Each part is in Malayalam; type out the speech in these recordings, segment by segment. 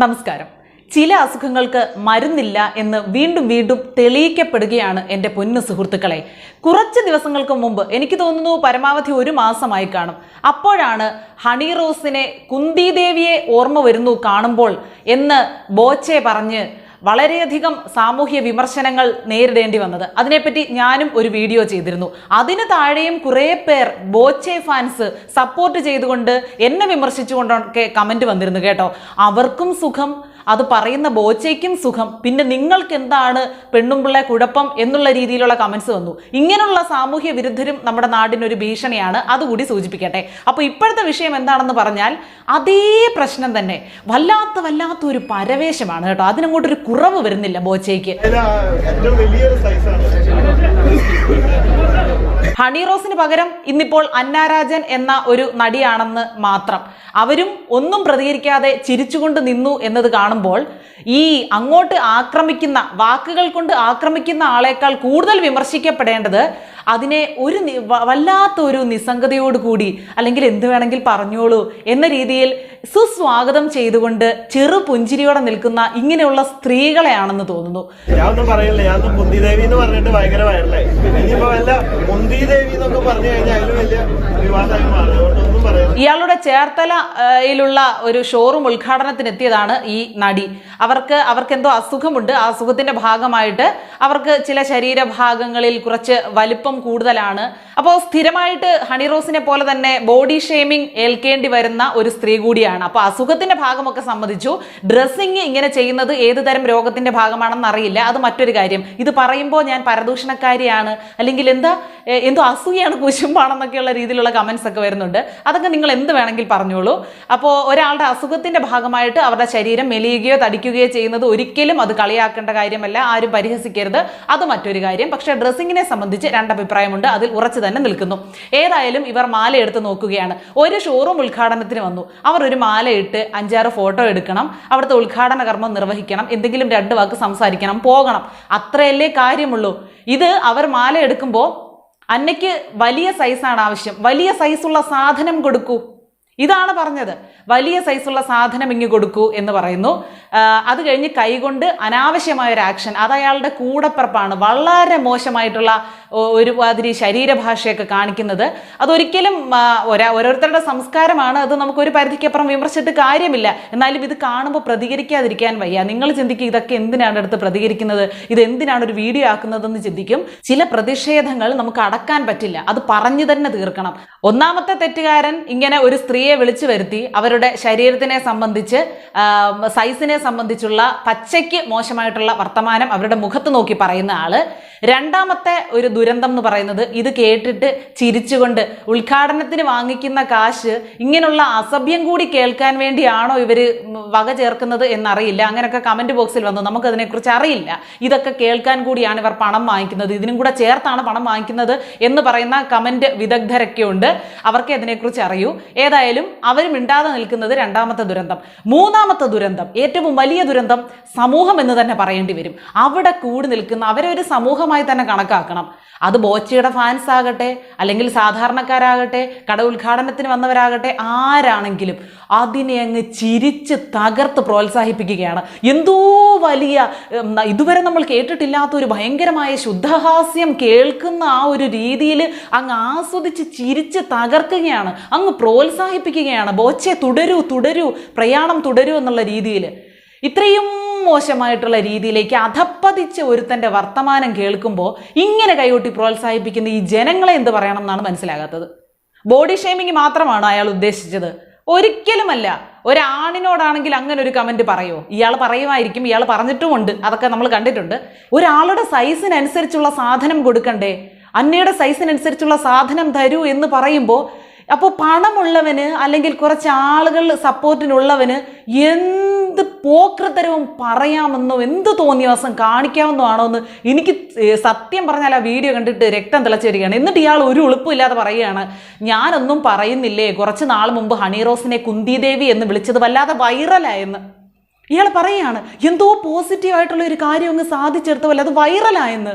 നമസ്കാരം. ചില അസുഖങ്ങൾക്ക് മരുന്നില്ല എന്ന് വീണ്ടും വീണ്ടും തെളിയിക്കപ്പെടുകയാണ് എന്റെ പൊന്നു സുഹൃത്തുക്കളെ. കുറച്ച് ദിവസങ്ങൾക്ക് മുമ്പ് എനിക്ക് തോന്നുന്നു പരമാവധി ഒരു മാസമായി കാണും. അപ്പോഴാണ് ഹണി റോസിനെ കുന്തിദേവിയെ ഓർമ്മ വരുന്നു കാണുമ്പോൾ എന്ന് ബോച്ചെ പറഞ്ഞ് വളരെയധികം സാമൂഹ്യ വിമർശനങ്ങൾ നേരിടേണ്ടി വന്നത്. അതിനെപ്പറ്റി ഞാനും ഒരു വീഡിയോ ചെയ്തിരുന്നു. അതിന് താഴെയും കുറേ പേർ ബോച്ചെ ഫാൻസ് സപ്പോർട്ട് ചെയ്തുകൊണ്ട് എന്നെ വിമർശിച്ചുകൊണ്ടൊക്കെ കമന്റ് വന്നിരുന്നു കേട്ടോ. അവർക്കും സുഖം അത് പറയുന്ന ബോച്ചയ്ക്കും സുഖം. പിന്നെ നിങ്ങൾക്ക് എന്താണ് പെണ്ണുമ്പിള്ളെ കുഴപ്പം എന്നുള്ള രീതിയിലുള്ള കമൻസ് വന്നു. ഇങ്ങനെയുള്ള സാമൂഹ്യ വിരുദ്ധരും നമ്മുടെ നാടിനൊരു ഭീഷണിയാണ്. അതുകൂടി സൂചിപ്പിക്കട്ടെ. അപ്പോൾ ഇപ്പോഴത്തെ വിഷയം എന്താണെന്ന് പറഞ്ഞാൽ അതേ പ്രശ്നം തന്നെ. വല്ലാത്ത വല്ലാത്ത ഒരു പരവേശമാണ് കേട്ടോ. അതിനങ്ങോട്ടൊരു കുറവ് വരുന്നില്ല ബോച്ചയ്ക്ക്. ഏറ്റവും വലിയൊരു സൈസാണ് ഹണി റോസിന് പകരം ഇന്നിപ്പോൾ അന്നാരാജൻ എന്ന ഒരു നടിയാണെന്ന് മാത്രം. അവരും ഒന്നും പ്രതികരിക്കാതെ ചിരിച്ചുകൊണ്ട് നിന്നു എന്നത് കാണുമ്പോൾ ഈ അങ്ങോട്ട് ആക്രമിക്കുന്ന വാക്കുകൾ കൊണ്ട് ആക്രമിക്കുന്ന ആളേക്കാൾ കൂടുതൽ വിമർശിക്കപ്പെടേണ്ടത് അതിനെ ഒരു വല്ലാത്ത ഒരു നിസ്സംഗതയോട് കൂടി അല്ലെങ്കിൽ എന്ത് വേണമെങ്കിൽ പറഞ്ഞോളൂ എന്ന രീതിയിൽ സുസ്വാഗതം ചെയ്തുകൊണ്ട് ചെറു പുഞ്ചിരിയോടെ നിൽക്കുന്ന ഇങ്ങനെയുള്ള സ്ത്രീകളെയാണെന്ന് തോന്നുന്നു. ഞാൻ പറയില്ല ഞാൻ കുന്തിദേവി എന്ന് പറഞ്ഞിട്ട് ഭയങ്കര ഇനിയിപ്പോ വല്ല എന്നൊക്കെ പറഞ്ഞു കഴിഞ്ഞാൽ വലിയ വിവാദമായി മാറും അതുകൊണ്ടൊന്നും പറയുന്നത് ഇയാളുടെ ചേർത്തലയിലുള്ള ഒരു ഷോറൂം ഉദ്ഘാടനത്തിനെത്തിയതാണ് ഈ നടി. അവർക്ക് അവർക്ക് എന്തോ അസുഖമുണ്ട്. ആ അസുഖത്തിന്റെ ഭാഗമായിട്ട് അവർക്ക് ചില ശരീരഭാഗങ്ങളിൽ കുറച്ച് വലിപ്പം കൂടുതലാണ്. അപ്പോൾ സ്ഥിരമായിട്ട് ഹണി റോസിനെ പോലെ തന്നെ ബോഡി ഷേമിംഗ് ഏൽക്കേണ്ടി വരുന്ന ഒരു സ്ത്രീ കൂടിയാണ്. അപ്പോൾ അസുഖത്തിന്റെ ഭാഗമൊക്കെ സംബന്ധിച്ചു ഡ്രസ്സിങ് ഇങ്ങനെ ചെയ്യുന്നത് ഏത് തരം രോഗത്തിന്റെ ഭാഗമാണെന്ന് അറിയില്ല. അത് മറ്റൊരു കാര്യം. ഇത് പറയുമ്പോൾ ഞാൻ പരദൂഷണക്കാരിയാണ്. അല്ലെങ്കിൽ എന്താ എന്തോ അസൂയാണ് കുശുമ്പാണെന്നൊക്കെയുള്ള രീതിയിലുള്ള കമന്റ്സ് ഒക്കെ വരുന്നുണ്ട്. അതൊക്കെ നിങ്ങൾ എന്ത് വേണമെങ്കിൽ പറഞ്ഞോളൂ. അപ്പോൾ ഒരാളുടെ അസുഖത്തിന്റെ ഭാഗമായിട്ട് അവരുടെ ശരീരം മെലിയുകയോ തടിക്കുകയോ ചെയ്യുന്നത് ഒരിക്കലും അത് കളിയാക്കേണ്ട കാര്യമല്ല. ആരും പരിഹസിക്കരുത്. അത് മറ്റൊരു കാര്യം. പക്ഷേ ഡ്രസ്സിങ്ങിനെ സംബന്ധിച്ച് രണ്ട് അഭിപ്രായമുണ്ട് അതിൽ ഉറച്ചു തന്നെ നിൽക്കുന്നു. ഏതായാലും ഇവർ മാല എടുത്ത് നോക്കുകയാണ്. ഒരു ഷോറൂം ഉദ്ഘാടനത്തിന് വന്നു. അവർ ഒരു മാല ഇട്ട് അഞ്ചാറ് ഫോട്ടോ എടുക്കണം. അവിടുത്തെ ഉദ്ഘാടന കർമ്മം നിർവഹിക്കണം. എന്തെങ്കിലും രണ്ട് വാക്ക് സംസാരിക്കണം. പോകണം. അത്രയല്ലേ കാര്യമുള്ളൂ. ഇത് അവർ മാല എടുക്കുമ്പോൾ അന്നയ്ക്ക് വലിയ സൈസാണ് ആവശ്യം. വലിയ സൈസുള്ള സാധനം കൊടുക്കൂ. ഇതാണ് പറഞ്ഞത്. വലിയ സൈസുള്ള സാധനം ഇങ്ങ് കൊടുക്കൂ എന്ന് പറയുന്നു. അത് കഴിഞ്ഞ് കൈകൊണ്ട് അനാവശ്യമായ ഒരു ആക്ഷൻ അത് അയാളുടെ കൂടപ്പിറപ്പാണ്. വളരെ മോശമായിട്ടുള്ള ഒ- ഒരു മാതിരി ശരീരഭാഷയൊക്കെ കാണിക്കുന്നത്. അതൊരിക്കലും ഒരാ ഓരോരുത്തരുടെ സംസ്കാരമാണ്. അത് നമുക്കൊരു പരിധിക്കപ്പുറം വിമർശിച്ചിട്ട് കാര്യമില്ല. എന്നാലും ഇത് കാണുമ്പോൾ പ്രതികരിക്കാതിരിക്കാൻ വയ്യ. നിങ്ങൾ ചിന്തിക്കുക ഇതൊക്കെ എന്തിനാണ് എടുത്ത് പ്രതികരിക്കുന്നത്? ഇത് എന്തിനാണ് ഒരു വീഡിയോ ആക്കുന്നതെന്ന് ചിന്തിക്കും. ചില പ്രതിഷേധങ്ങൾ നമുക്ക് അടക്കാൻ പറ്റില്ല. അത് പറഞ്ഞു തന്നെ തീർക്കണം. ഒന്നാമത്തെ തെറ്റുകാരൻ ഇങ്ങനെ ഒരു സ്ത്രീയെ വിളിച്ചു വരുത്തി അവരുടെ ശരീരത്തിനെ സംബന്ധിച്ച് സൈസിനെ സംബന്ധിച്ചുള്ള പച്ചയ്ക്ക് മോശമായിട്ടുള്ള വർത്തമാനം അവരുടെ മുഖത്ത് നോക്കി പറയുന്ന ആൾ. രണ്ടാമത്തെ ഒരു ദുരന്തം എന്ന് പറയുന്നത് ഇത് കേട്ടിട്ട് ചിരിച്ചുകൊണ്ട് ഉദ്ഘാടനത്തിന് വാങ്ങിക്കുന്ന കാശ് ഇങ്ങനെയുള്ള അസഭ്യം കൂടി കേൾക്കാൻ വേണ്ടിയാണോ ഇവർ വക ചേർക്കുന്നത് എന്നറിയില്ല. അങ്ങനെയൊക്കെ കമന്റ് ബോക്സിൽ വന്നു. നമുക്കതിനെക്കുറിച്ച് അറിയില്ല. ഇതൊക്കെ കേൾക്കാൻ കൂടിയാണ് ഇവർ പണം വാങ്ങിക്കുന്നത്. ഇതിനും കൂടെ ചേർത്താണ് പണം വാങ്ങിക്കുന്നത് എന്ന് പറയുന്ന കമന്റ് വിദഗ്ധരൊക്കെ ഉണ്ട്. അവർക്ക് അതിനെക്കുറിച്ച് അറിയൂ. ഏതായാലും അവരും മിണ്ടാതെ നിൽക്കുന്നത് രണ്ടാമത്തെ ദുരന്തം. മൂന്നാമത്തെ ദുരന്തം ഏറ്റവും വലിയ ദുരന്തം സമൂഹം എന്ന് തന്നെ പറയേണ്ടി വരും. അവിടെ കൂടി നിൽക്കുന്ന അവരെ ഒരു സമൂഹമായി തന്നെ കണക്കാക്കണം. അത് ബോച്ചയുടെ ഫാൻസ് ആകട്ടെ അല്ലെങ്കിൽ സാധാരണക്കാരാകട്ടെ കട ഉദ്ഘാടനത്തിന് വന്നവരാകട്ടെ ആരാണെങ്കിലും അതിനെ അങ്ങ് ചിരിച്ച് തകർത്ത് പ്രോത്സാഹിപ്പിക്കുകയാണ്. എന്തോ വലിയ ഇതുവരെ നമ്മൾ കേട്ടിട്ടില്ലാത്ത ഒരു ഭയങ്കരമായ ശുദ്ധഹാസ്യം കേൾക്കുന്ന ആ ഒരു രീതിയിൽ അങ്ങ് ആസ്വദിച്ച് ചിരിച്ച് തകർക്കുകയാണ്. അങ്ങ് പ്രോത്സാഹിപ്പിക്കുകയാണ്. ബോച്ചെ തുടരൂ തുടരൂ പ്രയാണം തുടരൂ എന്നുള്ള രീതിയിൽ. ഇത്രയും മോശമായിട്ടുള്ള രീതിയിലേക്ക് അധപ്പതിച്ച് ഒരുത്തന്റെ വർത്തമാനം കേൾക്കുമ്പോൾ ഇങ്ങനെ കൈകൊട്ടി പ്രോത്സാഹിപ്പിക്കുന്ന ഈ ജനങ്ങളെ എന്ത് പറയണം എന്നാണ് മനസ്സിലാകാത്തത്. ബോഡി ഷേമിങ് മാത്രമാണ് അയാൾ ഉദ്ദേശിച്ചത്? ഒരിക്കലുമല്ല. ഒരാണിനോടാണെങ്കിൽ അങ്ങനെ ഒരു കമന്റ് പറയുമോ ഇയാൾ പറയുമായിരിക്കും ഇയാൾ പറഞ്ഞിട്ടുമുണ്ട്. അതൊക്കെ നമ്മൾ കണ്ടിട്ടുണ്ട്. ഒരാളുടെ സൈസിനനുസരിച്ചുള്ള സാധനം കൊടുക്കണ്ടേ? അന്നയുടെ സൈസിനനുസരിച്ചുള്ള സാധനം തരൂ എന്ന് പറയുമ്പോൾ അപ്പോൾ പണമുള്ളവന് അല്ലെങ്കിൽ കുറച്ച് ആളുകൾ സപ്പോർട്ടിനുള്ളവന് എന്ത് പോക്രത്തരവും പറയാമെന്നോ എന്ത് തോന്നിയ കാണിക്കാമെന്നോ കാണിക്കാമെന്നോ എന്ന് എനിക്ക് സത്യം പറഞ്ഞാൽ ആ വീഡിയോ കണ്ടിട്ട് രക്തം തിളച്ച് വരികയാണ് എന്നിട്ട് ഇയാൾ ഒരു ഉളുപ്പില്ലാതെ പറയുകയാണ് ഞാനൊന്നും പറയുന്നില്ലേ കുറച്ച് നാൾ മുമ്പ് ഹണീറോസിനെ കുന്തിദേവി എന്ന് വിളിച്ചത് വല്ലാതെ വൈറലായെന്ന്. ഇയാൾ പറയുകയാണ് എന്തോ പോസിറ്റീവായിട്ടുള്ള ഒരു കാര്യം അങ്ങ് സാധിച്ചെടുത്ത പോലെ അത് വൈറലായെന്ന്.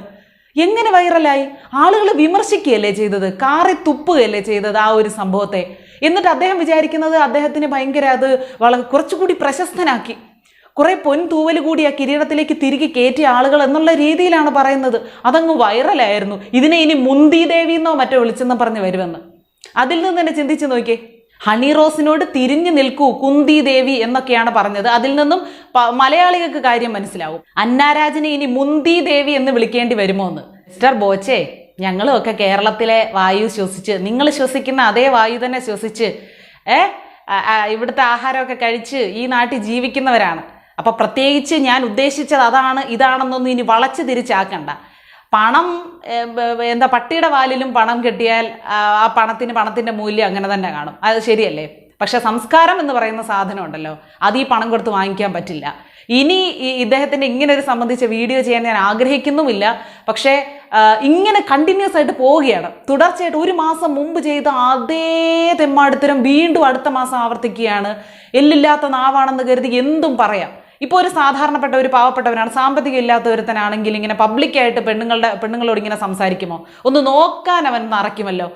എങ്ങനെ വൈറലായി? ആളുകൾ വിമർശിക്കുകയല്ലേ ചെയ്തത്? കാറി തുപ്പുകയല്ലേ ചെയ്തത് ആ ഒരു സംഭവത്തെ? എന്നിട്ട് അദ്ദേഹം വിചാരിക്കുന്നത് അദ്ദേഹത്തിന് ഭയങ്കര അത് വളരെ കുറച്ചുകൂടി പ്രശസ്തനാക്കി. കുറേ പൊൻതൂവൽ കൂടി ആ കിരീടത്തിലേക്ക് തിരികെ കയറ്റിയ ആളുകൾ എന്നുള്ള രീതിയിലാണ് പറയുന്നത്. അതങ്ങ് വൈറലായിരുന്നു. ഇതിനെ ഇനി മുന്തി ദേവി എന്നോ മറ്റോ വിളിച്ചെന്ന് പറഞ്ഞ് വരുമെന്ന്. അതിൽ നിന്ന് തന്നെ ചിന്തിച്ച് നോക്കിയേ. ഹണി റോസിനോട് തിരിഞ്ഞു നിൽക്കൂ കുന്തി ദേവി എന്നൊക്കെയാണ് പറഞ്ഞത്. അതിൽ നിന്നും മലയാളികൾക്ക് കാര്യം മനസ്സിലാവും. അന്നാരാജിനെ ഇനി മുന്തി ദേവി എന്ന് വിളിക്കേണ്ടി വരുമോ എന്ന്? മിസ്റ്റർ ബോച്ചെ ഞങ്ങളും ഒക്കെ കേരളത്തിലെ വായു ശ്വസിച്ച് നിങ്ങൾ ശ്വസിക്കുന്ന അതേ വായു തന്നെ ശ്വസിച്ച് ഏ ഇവിടുത്തെ ആഹാരമൊക്കെ കഴിച്ച് ഈ നാട്ടിൽ ജീവിക്കുന്നവരാണ്. അപ്പൊ പ്രത്യേകിച്ച് ഞാൻ ഉദ്ദേശിച്ചത് അതാണ് ഇതാണെന്നൊന്നും ഇനി വളച്ച് തിരിച്ചാക്കണ്ട. പണം എന്താ പട്ടിയുടെ വാലിലും പണം കിട്ടിയാൽ ആ പണത്തിന് പണത്തിന്റെ മൂല്യം അങ്ങനെ തന്നെ കാണും. അത് ശരിയല്ലേ? പക്ഷെ സംസ്കാരം എന്ന് പറയുന്ന സാധനം ഉണ്ടല്ലോ അത് ഈ പണം കൊടുത്ത് വാങ്ങിക്കാൻ പറ്റില്ല. ഇനി ഈ ഇദ്ദേഹത്തിന്റെ ഇങ്ങനെ ഒരു സംബന്ധിച്ച വീഡിയോ ചെയ്യാൻ ഞാൻ ആഗ്രഹിക്കുന്നുമില്ല. പക്ഷേ ഇങ്ങനെ കണ്ടിന്യൂസ് ആയിട്ട് പോവുകയാണ്. തുടർച്ചയായിട്ട് ഒരു മാസം മുമ്പ് ചെയ്ത അതേ തെമ്മാടുത്തരം വീണ്ടും അടുത്ത മാസം ആവർത്തിക്കുകയാണ്. എല്ലില്ലാത്ത നാവാണെന്ന് കരുതി എന്തും പറയാം. ഇപ്പോൾ ഒരു സാധാരണപ്പെട്ട ഒരു പാവപ്പെട്ടവനാണ് സാമ്പത്തികം ഇല്ലാത്ത ഒരുത്തനാണെങ്കിൽ ഇങ്ങനെ പബ്ലിക്കായിട്ട് പെണ്ണുങ്ങളുടെ പെണ്ണുങ്ങളോട് ഇങ്ങനെ സംസാരിക്കുമോ? ഒന്ന് നോക്കാൻ അവൻ മറയ്ക്കുമല്ലോ.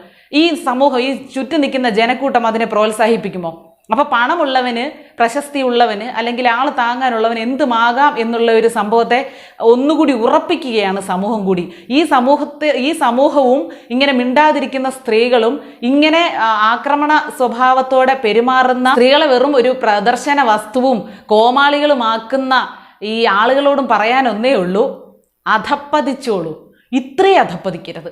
ഈ സമൂഹം ഈ ചുറ്റും നിൽക്കുന്ന ജനക്കൂട്ടം അതിനെ പ്രോത്സാഹിപ്പിക്കുമോ? അപ്പൊ പണമുള്ളവന് പ്രശസ്തി ഉള്ളവന് അല്ലെങ്കിൽ ആൾ താങ്ങാനുള്ളവന് എന്തുമാകാം എന്നുള്ള ഒരു സംഭവത്തെ ഒന്നുകൂടി ഉറപ്പിക്കുകയാണ് സമൂഹം കൂടി. ഈ സമൂഹത്തെ ഈ സമൂഹവും ഇങ്ങനെ മിണ്ടാതിരിക്കുന്ന സ്ത്രീകളും ഇങ്ങനെ ആക്രമണ സ്വഭാവത്തോടെ പെരുമാറുന്ന സ്ത്രീകളെ വെറും ഒരു പ്രദർശന വസ്തുവും കോമാളികളുമാക്കുന്ന ഈ ആളുകളോടും പറയാനൊന്നേ ഉള്ളൂ. അധപ്പതിച്ചോളൂ. ഇത്രയും അധപ്പതിക്കരുത്.